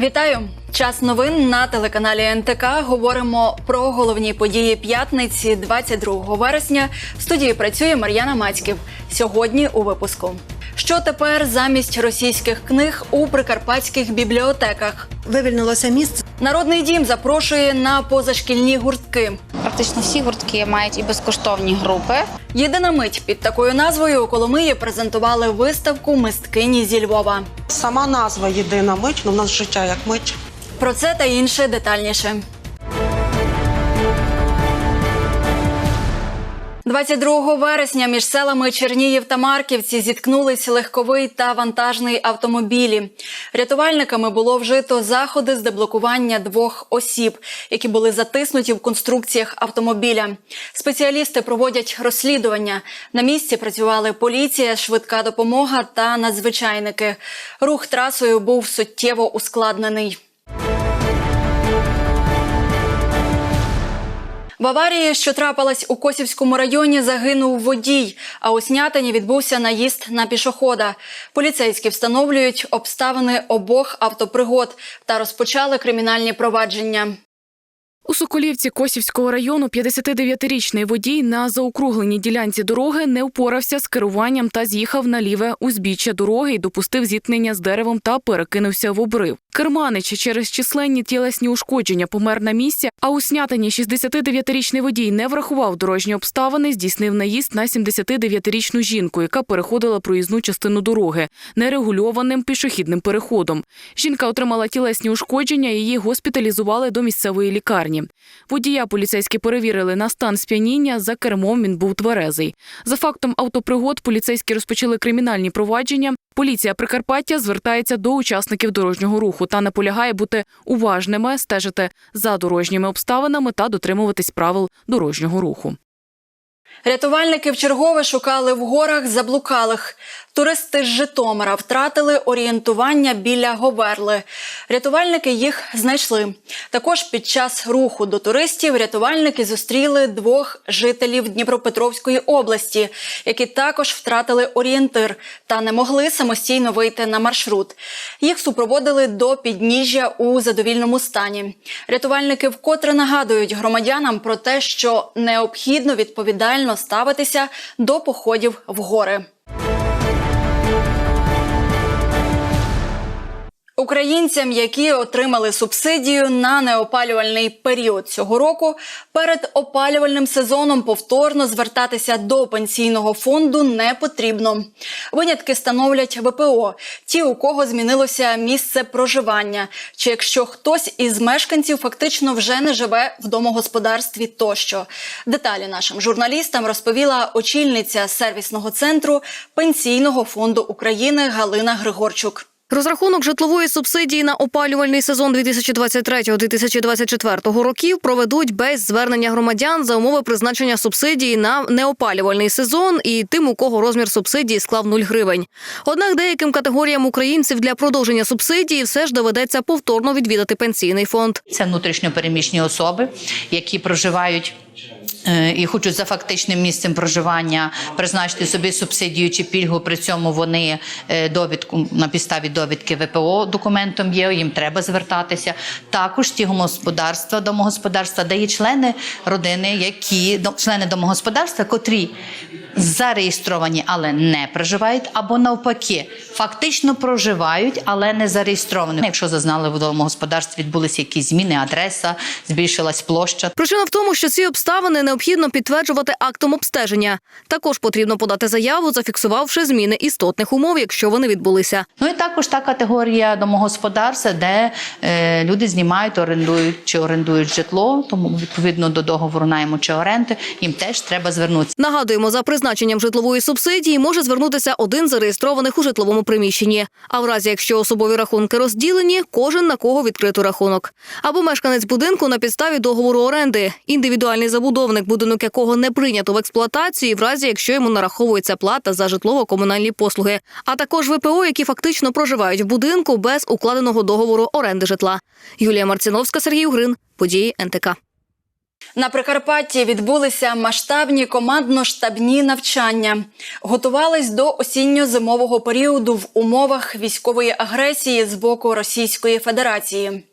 Вітаю! Час новин на телеканалі НТК. Говоримо про головні події п'ятниці, 22 вересня. В студії працює Мар'яна Мацьків. Сьогодні у випуску. Що тепер замість російських книг у прикарпатських бібліотеках? Вивільнилося місце. Народний дім запрошує на позашкільні гуртки. Практично всі гуртки мають і безкоштовні групи. Єдина мить під такою назвою у Коломиї презентували виставку мисткині зі Львова. Сама назва єдина мить, ну в нас життя як мить. Про це та інше детальніше. 22 вересня між селами Чернігів та Марківці зіткнулись легковий та вантажний автомобілі. Рятувальниками було вжито заходи з деблокування двох осіб, які були затиснуті в конструкціях автомобіля. Спеціалісти проводять розслідування. На місці працювали поліція, швидка допомога та надзвичайники. Рух трасою був суттєво ускладнений. В аварії, що трапилась у Косівському районі, загинув водій. А у Снятині відбувся наїзд на пішохода. Поліцейські встановлюють обставини обох автопригод та розпочали кримінальні провадження. У Соколівці Косівського району 59-річний водій на заокругленій ділянці дороги не впорався з керуванням та з'їхав на ліве узбіччя дороги і допустив зіткнення з деревом та перекинувся в обрив. Керманич через численні тілесні ушкодження помер на місці, а у Снятині 69-річний водій не врахував дорожні обставини, здійснив наїзд на 79-річну жінку, яка переходила проїзну частину дороги нерегульованим пішохідним переходом. Жінка отримала тілесні ушкодження, її госпіталізували до місцевої лікарні. Водія поліцейські перевірили на стан сп'яніння. За кермом він був тверезий. За фактом автопригод поліцейські розпочали кримінальні провадження. Поліція Прикарпаття звертається до учасників дорожнього руху та наполягає бути уважними, стежити за дорожніми обставинами та дотримуватись правил дорожнього руху. Рятувальники вчергове шукали в горах заблукалих. Туристи з Житомира втратили орієнтування біля Говерли. Рятувальники їх знайшли. Також під час руху до туристів рятувальники зустріли двох жителів Дніпропетровської області, які також втратили орієнтир та не могли самостійно вийти на маршрут. Їх супроводили до підніжжя у задовільному стані. Рятувальники вкотре нагадують громадянам про те, що необхідно відповідально ставитися до походів в гори. Українцям, які отримали субсидію на неопалювальний період цього року, перед опалювальним сезоном повторно звертатися до пенсійного фонду не потрібно. Винятки становлять ВПО, ті, у кого змінилося місце проживання, чи якщо хтось із мешканців фактично вже не живе в домогосподарстві тощо. Деталі нашим журналістам розповіла очільниця сервісного центру Пенсійного фонду України Галина Григорчук. Розрахунок житлової субсидії на опалювальний сезон 2023-2024 років проведуть без звернення громадян за умови призначення субсидії на неопалювальний сезон і тим, у кого розмір субсидії склав 0 гривень. Однак деяким категоріям українців для продовження субсидії все ж доведеться повторно відвідати пенсійний фонд. Це внутрішньопереміщені особи, які проживають. Е, І хочуть за фактичним місцем проживання призначити собі субсидію чи пільгу. При цьому вони е, довідку на підставі довідки ВПО документом є. Їм треба звертатися. Також ті господарства, домогосподарства, де є члени родини, які члени домогосподарства, котрі зареєстровані, але не проживають, або навпаки, фактично проживають, але не зареєстровані. Якщо зазнали в домогосподарстві, відбулися якісь зміни, адреса, збільшилась площа. Причина в тому, що ці обставини необхідно підтверджувати актом обстеження. Також потрібно подати заяву, зафіксувавши зміни істотних умов, якщо вони відбулися. Ну і також та категорія домогосподарства, де е, люди знімають, орендують чи орендують житло, тому відповідно до договору найму чи оренди їм теж треба звернутися. Нагадуємо, за призначенням житлової субсидії може звернутися один зареєстрованих у житловому приміщенні. А в разі, якщо особові рахунки розділені, кожен на кого відкрито рахунок. Або мешканець будинку на підставі договору оренди, індивідуальний забудовник, будинок якого не прийнято в експлуатацію, в разі якщо йому нараховується плата за житлово-комунальні послуги, а також ВПО, які фактично проживають в будинку без укладеного договору оренди житла. Юлія Марціновська, Сергій Угрин, події НТК. На Прикарпатті відбулися масштабні командно-штабні навчання. Готувались до осінньо-зимового періоду в умовах військової агресії з боку Російської Федерації.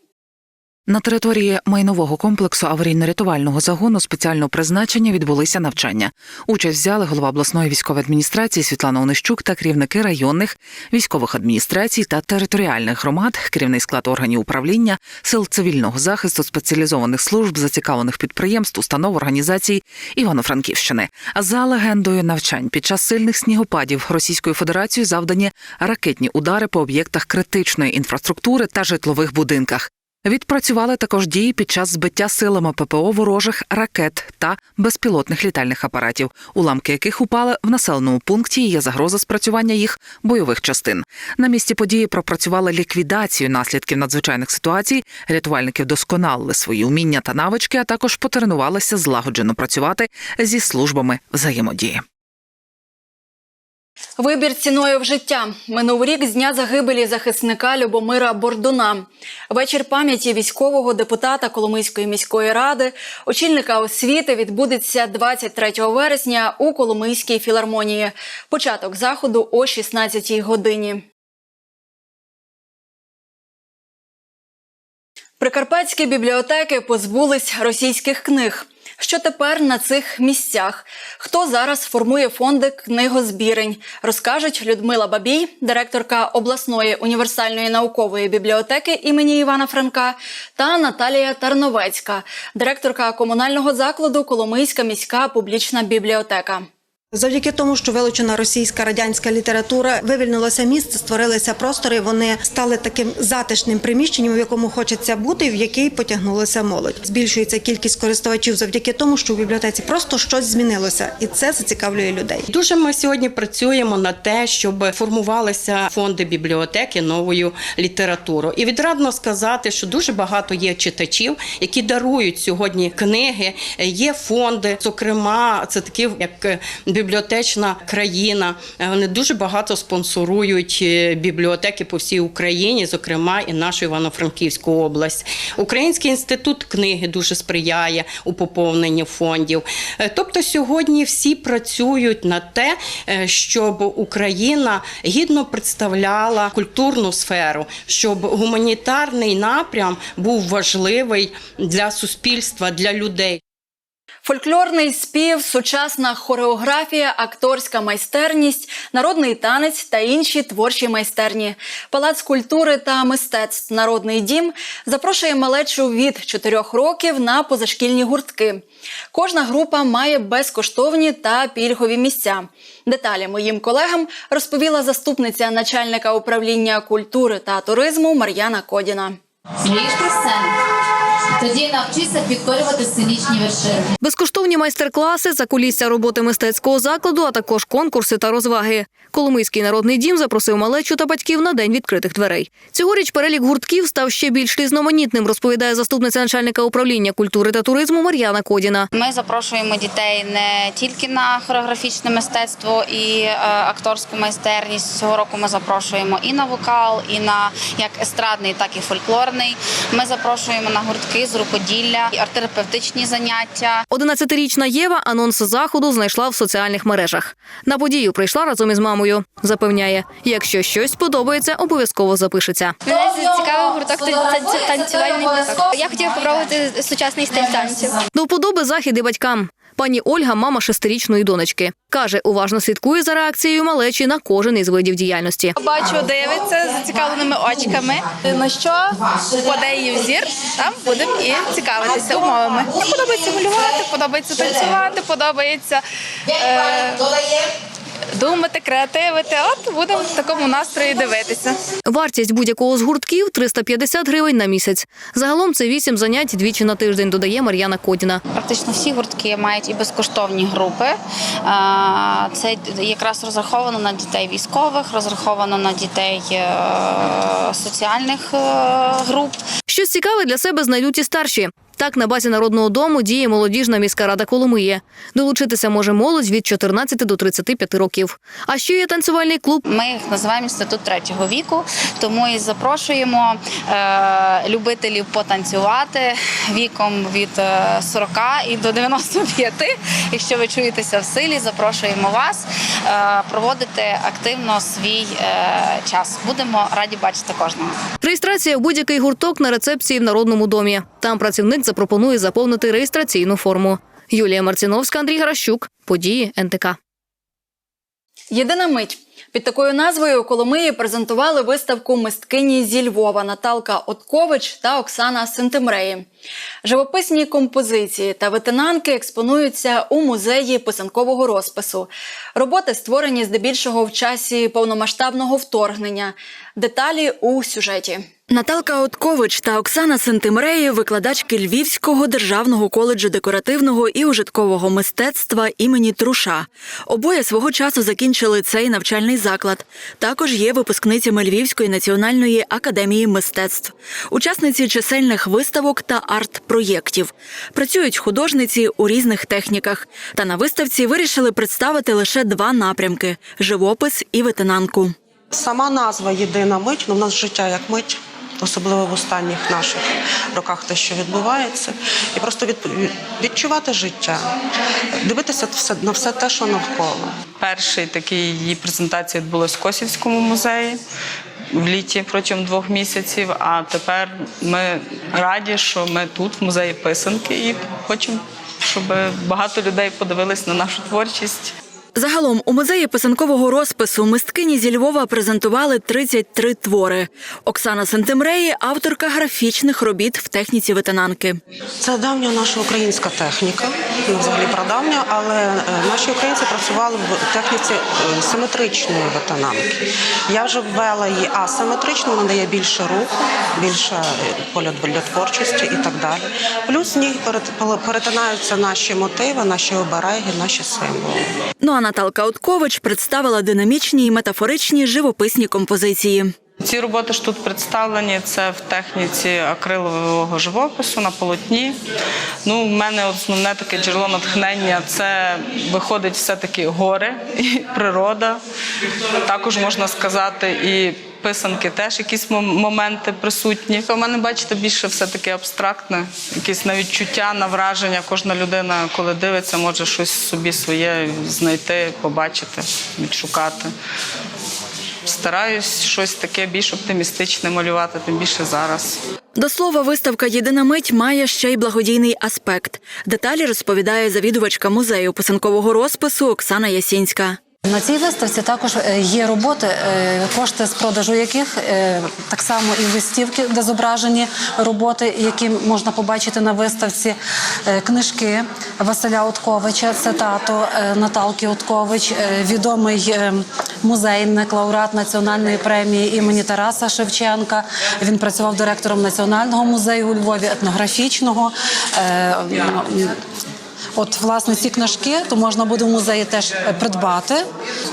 На території майнового комплексу аварійно-рятувального загону спеціального призначення відбулися навчання. Участь взяли голова обласної військової адміністрації Світлана Онищук та керівники районних військових адміністрацій та територіальних громад, керівний склад органів управління, сил цивільного захисту, спеціалізованих служб, зацікавлених підприємств, установ, організацій Івано-Франківщини. А за легендою навчань під час сильних снігопадів Російською Федерацією завдані ракетні удари по об'єктах критичної інфраструктури та житлових будинках. Відпрацювали також дії під час збиття силами ППО ворожих ракет та безпілотних літальних апаратів, уламки яких упали в населеному пункті. і Є загроза спрацювання їх бойових частин. На місці події пропрацювали ліквідацію наслідків надзвичайних ситуацій. Рятувальники вдосконалили свої уміння та навички, а також потренувалися злагоджено працювати зі службами взаємодії. Вибір ціною в життя минув рік з дня загибелі захисника Любомира Бордуна. Вечір пам'яті військового депутата Коломийської міської ради, очільника освіти відбудеться 23 вересня у Коломийській філармонії. Початок заходу о 16 годині. Прикарпатські бібліотеки позбулись російських книг. Що тепер на цих місцях? Хто зараз формує фонди книгозбірень? Розкажуть Людмила Бабій, директорка обласної універсальної наукової бібліотеки імені Івана Франка, та Наталія Тарновецька, директорка комунального закладу Коломийська міська публічна бібліотека. Завдяки тому, що вилучена російська радянська література, вивільнилося місце, створилися простори. Вони стали таким затишним приміщенням, в якому хочеться бути, в який потягнулася молодь. Збільшується кількість користувачів завдяки тому, що в бібліотеці просто щось змінилося, і це зацікавлює людей. Дуже ми сьогодні працюємо на те, щоб формувалися фонди бібліотеки новою літературою. І відрадно сказати, що дуже багато є читачів, які дарують сьогодні книги. Є фонди, зокрема, це такі як бібліотечна країна. Вони дуже багато спонсорують е, бібліотеки по всій Україні, зокрема і нашу Івано-Франківську область. Український інститут книги дуже сприяє у поповненні фондів. Е, Тобто сьогодні всі працюють на те, е, щоб Україна гідно представляла культурну сферу, щоб гуманітарний напрям був важливий для суспільства, для людей. Фольклорний спів, сучасна хореографія, акторська майстерність, народний танець та інші творчі майстерні. Палац культури та мистецтв Народний дім запрошує малечу від 4 років на позашкільні гуртки. Кожна група має безкоштовні та пільгові місця. Деталі моїм колегам розповіла заступниця начальника управління культури та туризму Мар'яна Кодіна. Смієш сцену? Тоді навчися підкорювати сценічні вершини. Безкоштовні майстер-класи, закулісся роботи мистецького закладу, а також конкурси та розваги. Коломийський народний дім запросив малечу та батьків на день відкритих дверей. Цьогоріч перелік гуртків став ще більш різноманітним, розповідає заступниця начальника управління культури та туризму Мар'яна Кодіна. Ми запрошуємо дітей не тільки на хореографічне мистецтво і е, акторську майстерність. Цього року ми запрошуємо і на вокал, і на як естрадний, так і фольклорний. Ми запрошуємо на гуртки з рукоділля, артерапевтичні арт-терапевтичні заняття. 11-річна Єва анонс заходу знайшла в соціальних мережах. На подію прийшла разом із мамою. Запевняє, якщо щось подобається, обов'язково запишеться. Мене зацікавив гурток танцювальний гурток. Я хотіла спробувати сучасний стиль танців. До вподоби захід і батькам. Пані Ольга, мама шестирічної донечки, каже, уважно слідкує за реакцією малечі на кожен із видів діяльності. Бачу, дивиться зацікавленими очками. На що впаде її взір, там будемо і цікавитися умовами. Подобається малювати, подобається танцювати, подобається е, думати, креативити. От будемо в такому настрої дивитися. Вартість будь-якого з гуртків 350 гривень на місяць. Загалом це вісім занять двічі на тиждень, додає Мар'яна Кодіна. Практично всі гуртки мають і безкоштовні групи. Це якраз розраховано на дітей військових, розраховано на дітей е, соціальних е, груп. Щось цікаве для себе знайдуть і старші. Так, на базі народного дому діє молодіжна міська рада Коломиї. Долучитися може молодь від 14 до 35 років. А ще є танцювальний клуб. Ми їх називаємо інститут третього віку, тому і запрошуємо е, любителів потанцювати віком від е, 40 і до 95. Якщо ви чуєтеся в силі, запрошуємо вас е, проводити активно свій е, час. Будемо раді бачити кожного. Реєстрація в будь-який гурток на рецепції в народному домі. Там працівник запропонує заповнити реєстраційну форму. Юлія Марціновська, Андрій Гращук. Події НТК. Єдина мить. Під такою назвою у Коломиї презентували виставку мисткині зі Львова Наталка Откович та Оксана Сентимреї. Живописні композиції та ветенанки експонуються у музеї писанкового розпису. Роботи створені здебільшого в часі повномасштабного вторгнення. Деталі у сюжеті. Наталка Откович та Оксана Сентимреї – викладачки Львівського державного коледжу декоративного і ужиткового мистецтва імені Труша. Обоє свого часу закінчили цей навчальний заклад. Також є випускницями Львівської національної академії мистецтв, учасниці чисельних виставок та арт-проєктів. Працюють художниці у різних техніках. Та на виставці вирішили представити лише два напрямки живопис і ветенанку. Сама назва єдина мить, ну в нас життя як мить, особливо в останніх наших роках те, що відбувається, і просто від, відчувати життя, дивитися все, на все те, що навколо. Перший такий її презентація відбулася в Косівському музеї в літі протягом двох місяців. А тепер ми раді, що ми тут, в музеї писанки, і хочемо, щоб багато людей подивились на нашу творчість. Загалом у музеї писанкового розпису мисткині зі Львова презентували 33 твори. Оксана Сентимреї – авторка графічних робіт в техніці ветенанки. Це давня наша українська техніка, ну, взагалі прадавня, але е, наші українці працювали в техніці е, симетричної ветенанки. Я вже ввела її асиметрично, вона дає більше руху, більше е, поля для творчості і так далі. Плюс в ній перетинаються наші мотиви, наші обереги, наші символи. Ну а Наталка Откович представила динамічні і метафоричні живописні композиції. Ці роботи ж тут представлені. Це в техніці акрилового живопису на полотні. Ну, в мене основне таке джерело натхнення це виходить все-таки гори і природа. Також можна сказати, і писанки теж якісь моменти присутні. У мене, бачите, більше все-таки абстрактне, якісь на відчуття, на враження. Кожна людина, коли дивиться, може щось собі своє знайти, побачити, відшукати. Стараюсь щось таке більш оптимістичне малювати, тим більше зараз. До слова, виставка Єдина мить має ще й благодійний аспект. Деталі розповідає завідувачка музею писанкового розпису Оксана Ясінська. На цій виставці також е, є роботи, е, кошти з продажу яких е, так само і листівки, де зображені роботи, які можна побачити на виставці, книжки Василя Отковича, це тато Наталки Откович, відомий музейник, лауреат національної премії імені Тараса Шевченка. Він працював директором національного музею у Львові, етнографічного. От, власне, ці книжки то можна буде в музеї теж е, придбати,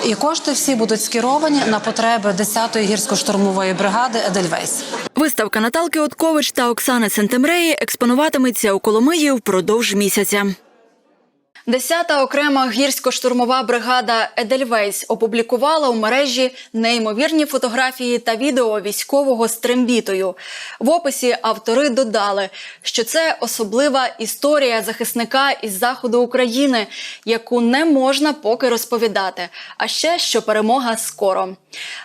і кошти всі будуть скеровані на потреби 10-ї гірсько-штурмової бригади Едельвейс. Виставка Наталки Откович та Оксани Сентемреї експонуватиметься у Коломиї впродовж місяця. Десята окрема гірсько-штурмова бригада Едельвейс опублікувала у мережі неймовірні фотографії та відео військового з трембітою. В описі автори додали, що це особлива історія захисника із заходу України, яку не можна поки розповідати. А ще що перемога скоро.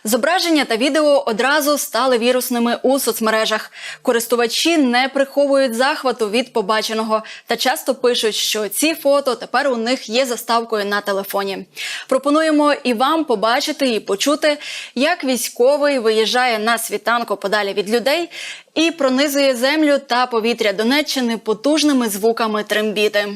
Зображення та відео одразу стали вірусними у соцмережах. Користувачі не приховують захвату від побаченого та часто пишуть, що ці фото тепер у них є заставкою на телефоні. Пропонуємо і вам побачити і почути, як військовий виїжджає на світанку подалі від людей і пронизує землю та повітря Донеччини потужними звуками трембіти.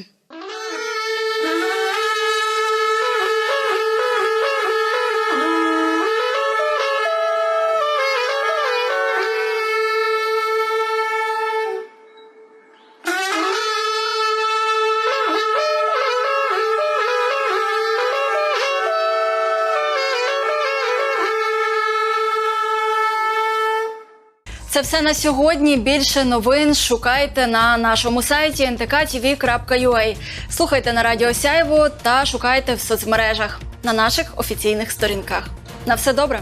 Все на сьогодні. Більше новин шукайте на нашому сайті ntk.tv.ua. Слухайте на Радіо Сяйво та шукайте в соцмережах на наших офіційних сторінках. На все добре.